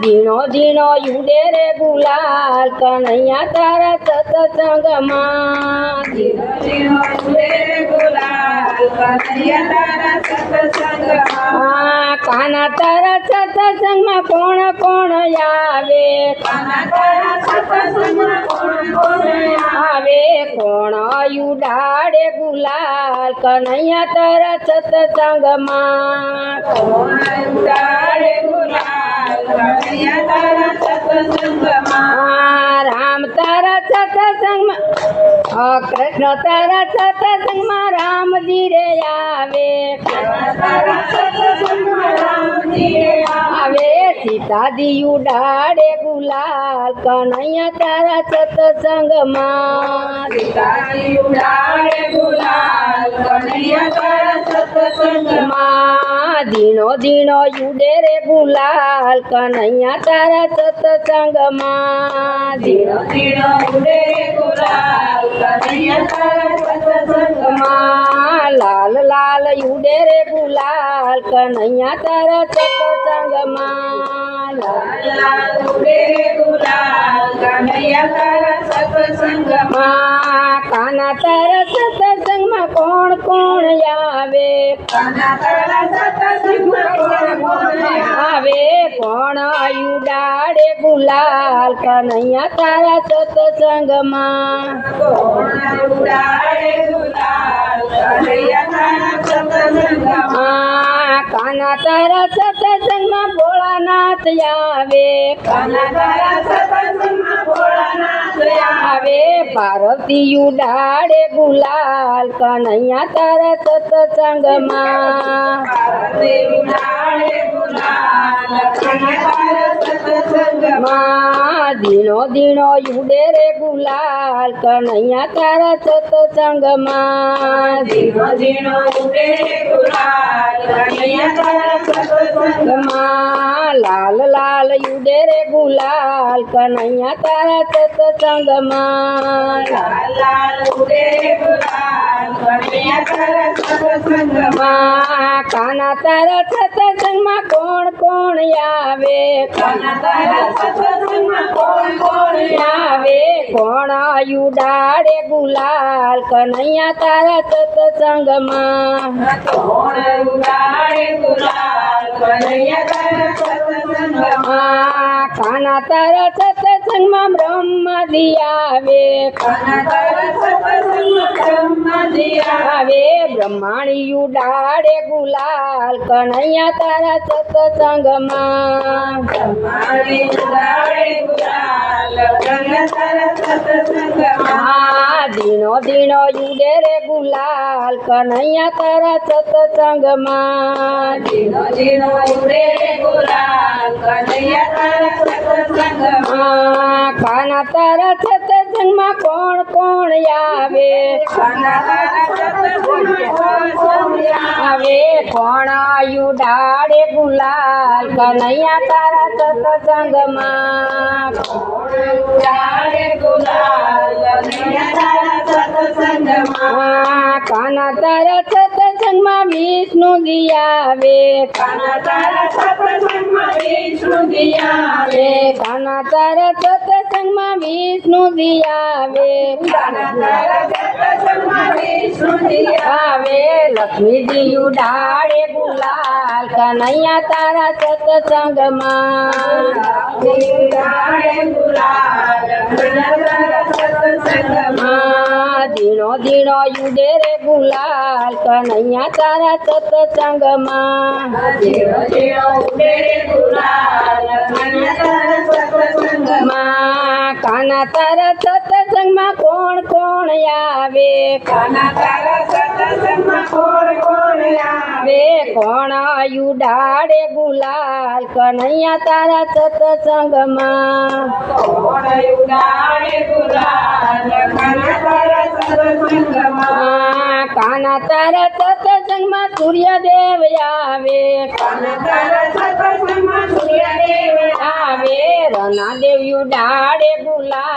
ધીણો ધીણો યુડે રે ગુલાલ કનૈયા તારા સતસંગમાં આ કાના તારા સતસંગમાં કોણ કોણ આવે? આવે? કોણ યુડાડે ગુલાલ? કનૈયા તારા સત્સંગમાં આ રામ તારા સત્સંગમાં અ કૃષ્ણ તારા સત્સંગમાં રામજી રે આવે આવે સીતાજી ઉડાડે ગુલાલ કનૈયા તારા સત્સંગમાં. માં ધીણો ધીણો યુડે રે ગુલાલ કનૈયા તારા સત્સંગમાં. ધીણો માં લાલ લાલ યુડે રે ગુલાલ કનૈયા તારા સત્સંગમાં. માં કાના તારા સત્સંગમાં કોણ કોણ આવે આવે કોણ યુડાડે ગુલાલ કનૈયા તારા સત્સંગમાં આ કાના તારા સત્સંગમાં ભોળાનાથ આવે આવે પાર્વતી ઉડાડે ગુલાલ, કનૈયા તારા સત્સંગમાં ધીણો ધીણો યુડે રે ગુલાલ, કનૈયા તારા સત્સંગમાં માં લાલ લાલ યુડે રે ગુલાલ કનૈયા તારા સત્સંગમાં માં કાના તારા સત્સંગમાં કોણ કોણ આવે? આવે? કોણ યુડાડે ગુલાલ કનૈયા તારા સત્સંગમાં આ કાના તારા સત્સંગમાં બ્રહ્મજી આવે. આવે બ્રહ્માણી ઉડાડે ગુલાલ કનૈયા તારા સત્સંગમાં. આ ધીણો દીનો યુગે રે ગુલાલ કનૈયા તારા સત્સંગમાં આ કાના તારા સત્સંગમાં કોણ કોણ આવે આવે કોણ યુડાડે ગુલાલ કનૈયા તારા સત્સંગમાં આ કાના विष्णु दियावे कनातर सत्संग विष्णु दियावे घन विष्णु दियावे विष्णु दियावे लक्ष्मी जी उड़ाड़े गुलाल कन्हैया तारा सतसंग माँ। गुलाल कन्हैया तारा माँ। ધીણો ધીણો યુડે રે ગુલાલ કનૈયા તારા સત્સંગમાં માં કાના તારા સત્સંગમાં કોણ કોણ આવે આવે કોણ યુડાડે ગુલાલ કનૈયા તારા સત્સંગમાં આ કાના તારા સત્સંગ સત્સંગમાં સૂર્યદેવ આવે આવે રનાદેવ્યું ડાળે ગુલાલ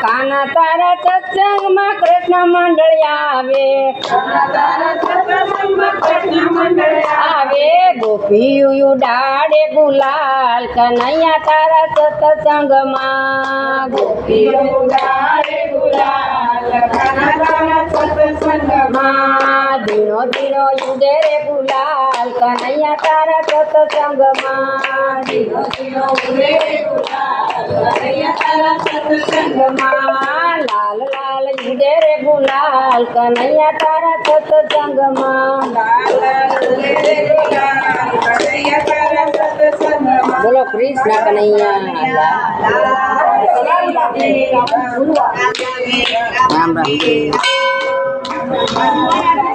કાના તારા સત્સંગમાં કૃષ્ણ મંડળ આવે. આવે. ગોપીયું ડાળે ગુલાલ, કનૈયા તારા સત્સંગમાં. માં ધીનો ધીનો યુડે રે ગુલાલ કનૈયા તારા સત્સંગમાં ધીનો ધીનો યુડે રે સત્સંગમાં લાલ લાલ યુડે રે ગુલાલ કનૈયા તારા સત્સંગમાં બોલો કૃષ્ણ કનૈયા રામ રામ